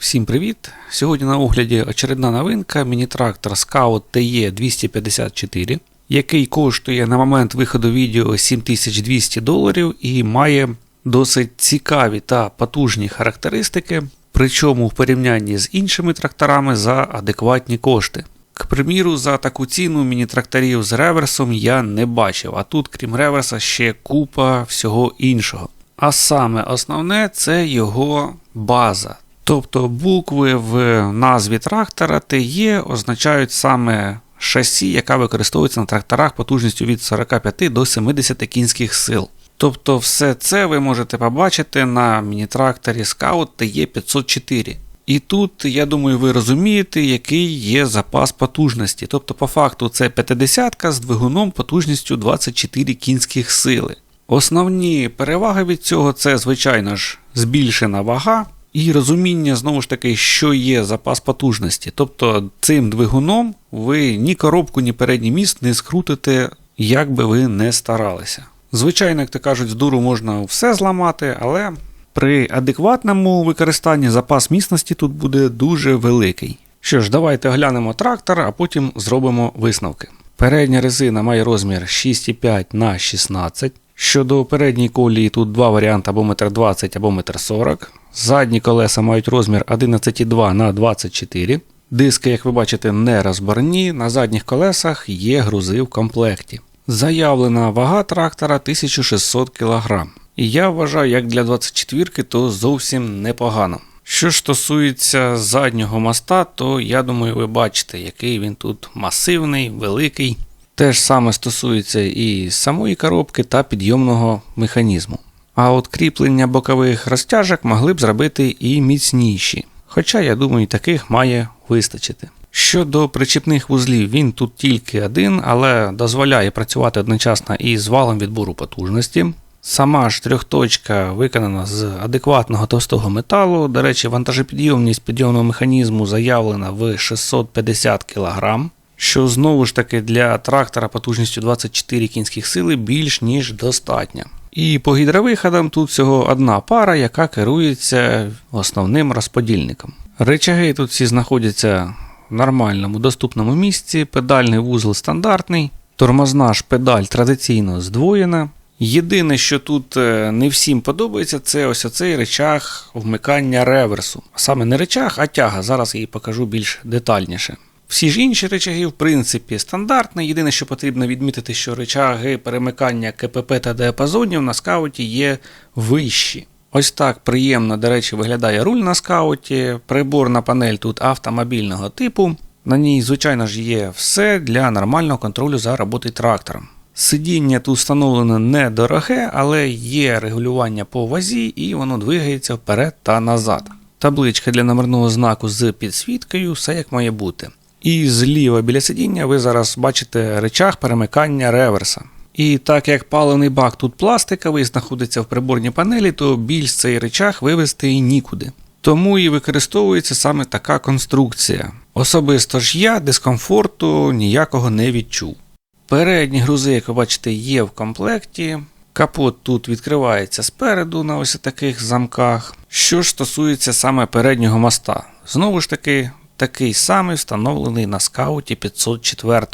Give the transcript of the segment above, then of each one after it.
Всім привіт! Сьогодні на огляді очередна новинка міні-трактор Scout TE 254, який коштує на момент виходу відео 7200 доларів і має досить цікаві та потужні характеристики, причому в порівнянні з іншими тракторами за адекватні кошти. К приміру, за таку ціну міні-тракторів з реверсом я не бачив, а тут, крім реверса, ще купа всього іншого. А саме основне це його база. Тобто букви в назві трактора ТЕ означають саме шасі, яка використовується на тракторах потужністю від 45 до 70 кінських сил. Тобто все це ви можете побачити на міні-тракторі Scout TE 504. І тут, я думаю, ви розумієте, який є запас потужності. Тобто, по факту, це 50 з двигуном потужністю 24 кінських сили. Основні переваги від цього це, звичайно ж, збільшена вага і розуміння, знову ж таки, що є запас потужності. Тобто цим двигуном ви ні коробку, ні передній міст не скрутите, як би ви не старалися. Звичайно, як то кажуть, з дуру можна все зламати, але при адекватному використанні запас міцності тут буде дуже великий. Що ж, давайте оглянемо трактор, а потім зробимо висновки. Передня резина має розмір 6,5 на 16. Щодо передньої колії, тут два варіанти або 1,20 м або 1,40 м. Задні колеса мають розмір 11,2 на 24 Диски, як ви бачите, не розборні. На задніх колесах є грузи в комплекті. Заявлена вага трактора 1600 кг. І я вважаю, як для 24-ки, то зовсім непогано. Що ж стосується заднього моста, то я думаю, ви бачите, який він тут масивний, великий. Те ж саме стосується і самої коробки та підйомного механізму. А от кріплення бокових розтяжок могли б зробити і міцніші. Хоча, я думаю, таких має вистачити. Щодо причіпних вузлів, він тут тільки один, але дозволяє працювати одночасно і з валом відбору потужності. Сама ж трьохточка виконана з адекватного товстого металу. До речі, вантажопідйомність підйомного механізму заявлена в 650 кг, що знову ж таки для трактора потужністю 24 кінських сили більш ніж достатньо. І по гідровиходам тут всього одна пара, яка керується основним розподільником. Речаги тут всі знаходяться в нормальному доступному місці, педальний вузол стандартний, тормозна ж педаль традиційно здвоєна. Єдине, що тут е, не всім подобається, це ось оцей речах вмикання реверсу. Саме не речах, а тяга. Зараз я її покажу більш детальніше. Всі ж інші речаги, в принципі, стандартні. Єдине, що потрібно відмітити, що речаги перемикання КПП та діапазонів на скауті є вищі. Ось так приємно, до речі, виглядає руль на скауті. Приборна панель тут автомобільного типу. На ній, звичайно ж, є все для нормального контролю за роботою трактором. Сидіння тут встановлено недороге, але є регулювання по вазі і воно двигається вперед та назад. Табличка для номерного знаку з підсвіткою, все як має бути. І зліва біля сидіння ви зараз бачите речах перемикання реверса. І так як паливний бак тут пластиковий, знаходиться в приборній панелі, то більш цей речах вивести і нікуди. Тому і використовується саме така конструкція. Особисто ж я дискомфорту ніякого не відчув. Передні грузи, як ви бачите, є в комплекті. Капот тут відкривається спереду на ось таких замках. Що ж стосується саме переднього моста, знову ж таки, такий самий встановлений на скауті 504.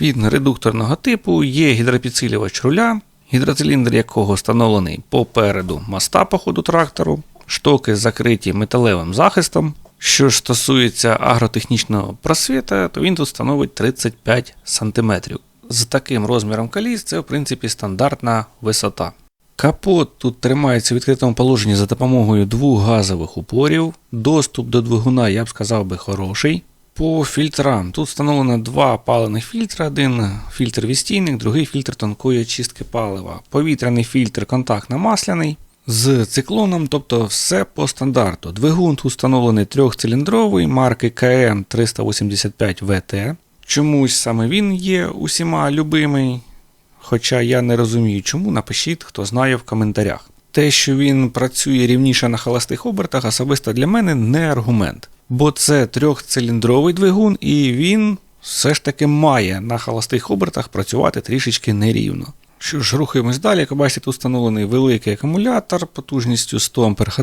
Він редукторного типу, є гідропідсилювач руля, гідроциліндр якого встановлений попереду моста по ходу трактору, штоки закриті металевим захистом. Що ж стосується агротехнічного просвіта, то він тут становить 35 см. З таким розміром коліс це в принципі стандартна висота. Капот тут тримається в відкритому положенні за допомогою двох газових упорів. Доступ до двигуна, я б сказав би, хороший. По фільтрам тут встановлено два паливних фільтри: один фільтр відстійник, другий фільтр тонкої очистки палива. Повітряний фільтр контактно-масляний. З циклоном, тобто все по стандарту. Двигун тут встановлений трьохциліндровий марки КМ 385 ВТ. Чомусь саме він є усіма любимий. Хоча я не розумію, чому, напишіть, хто знає в коментарях. Те, що він працює рівніше на холостих обертах, особисто для мене не аргумент. Бо це трьохциліндровий двигун, і він все ж таки має на холостих обертах працювати трішечки нерівно. Що ж, рухаємось далі, як ви бачите, тут встановлений великий акумулятор потужністю 100 Ах.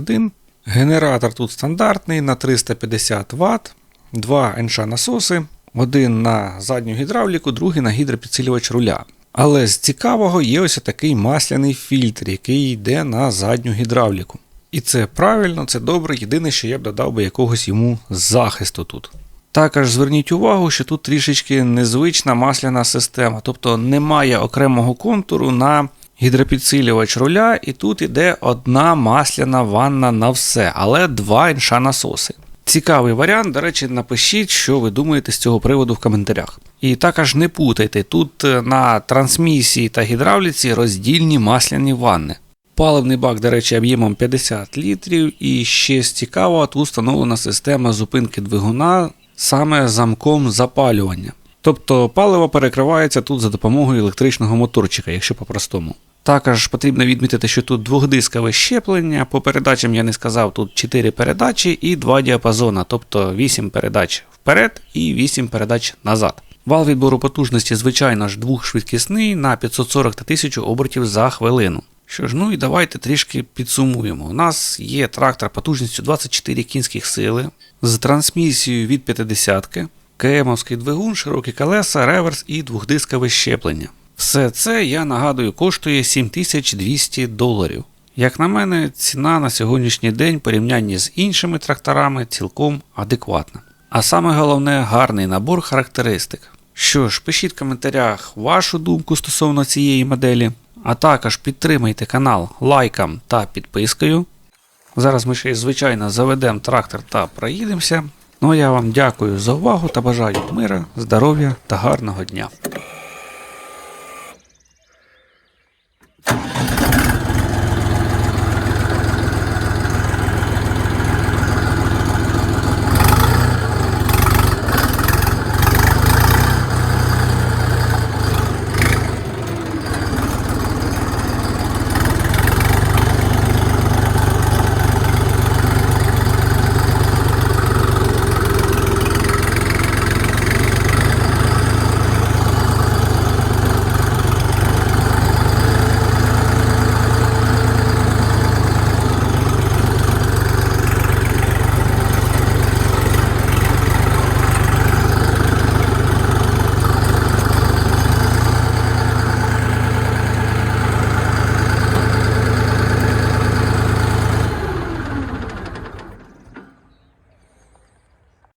Генератор тут стандартний на 350 Вт, два НШ насоси, один на задню гідравліку, другий на гідропідсилювач руля. Але з цікавого є ось такий масляний фільтр, який йде на задню гідравліку. І це правильно, це добре. Єдине, що я б додав би якогось йому захисту тут. Також зверніть увагу, що тут трішечки незвична масляна система, тобто немає окремого контуру на гідропідсилювач руля, і тут іде одна масляна ванна на все, але два інша насоси. Цікавий варіант, до речі, напишіть, що ви думаєте з цього приводу в коментарях. І також не путайте, тут е, на трансмісії та гідравліці роздільні масляні ванни. Паливний бак, до речі, об'ємом 50 літрів, і ще з цікавого, тут встановлена система зупинки двигуна саме замком запалювання. Тобто паливо перекривається тут за допомогою електричного моторчика, якщо по-простому. Також потрібно відмітити, що тут двохдискове щеплення. По передачам я не сказав, тут 4 передачі і 2 діапазона, тобто 8 передач вперед і 8 передач назад. Вал відбору потужності, звичайно ж, двохшвидкісний на 540 та 1000 обертів за хвилину. Що ж, ну і давайте трішки підсумуємо. У нас є трактор потужністю 24 кінських сили з трансмісією від 50-ки, КМовський двигун, широкі колеса, реверс і двохдискове щеплення. Все це, я нагадую, коштує 7200 доларів. Як на мене, ціна на сьогоднішній день порівнянні з іншими тракторами цілком адекватна. А саме головне гарний набор характеристик. Що ж, пишіть в коментарях вашу думку стосовно цієї моделі, а також підтримайте канал лайком та підпискою. Зараз ми ще звичайно заведемо трактор та проїдемося. Ну а я вам дякую за увагу та бажаю мира, здоров'я та гарного дня.